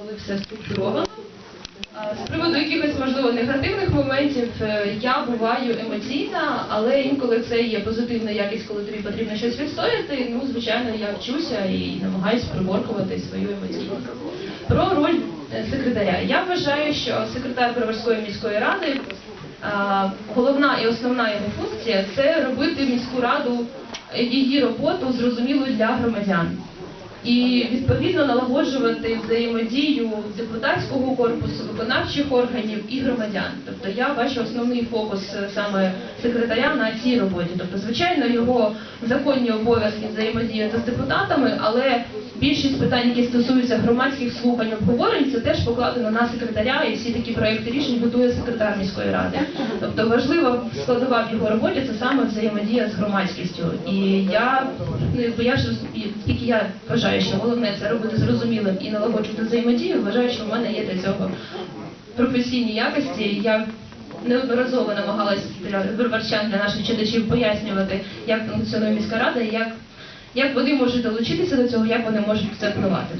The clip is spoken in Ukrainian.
коли все структуровано. З приводу якихось можливо негативних моментів е, я буваю емоційна, але інколи це є позитивна якість, коли тобі потрібно щось відстояти. Ну, звичайно, я вчуся і намагаюся приборкувати свою емоційність. Про роль е, секретаря. Я вважаю, що секретар Броварської міської ради головна і основна його функція це робити міську раду е, її роботу зрозумілою для громадян і відповідно налагоджувати взаємодію депутатського корпусу, виконавчих органів і громадян. Тобто я бачу основний фокус е, саме секретаря на цій роботі. Тобто, звичайно, його законні обов'язки взаємодіяти з депутатами, але більшість питань, які стосуються громадських слухань, обговорень, це теж покладено на секретаря, і всі такі проекти рішень готує секретар міської ради. Тобто важлива складова в його роботі це саме взаємодія з громадськістю. І я ну, я ж тільки я вважаю, що головне це робити зрозумілим і налагоджувати взаємодію. Вважаю, що в мене є для цього професійні якості. Я неодноразово намагалась для виборчан, для наших читачів пояснювати, як функціонує міська рада як, як вони можуть долучитися до цього, як вони можуть це впливати.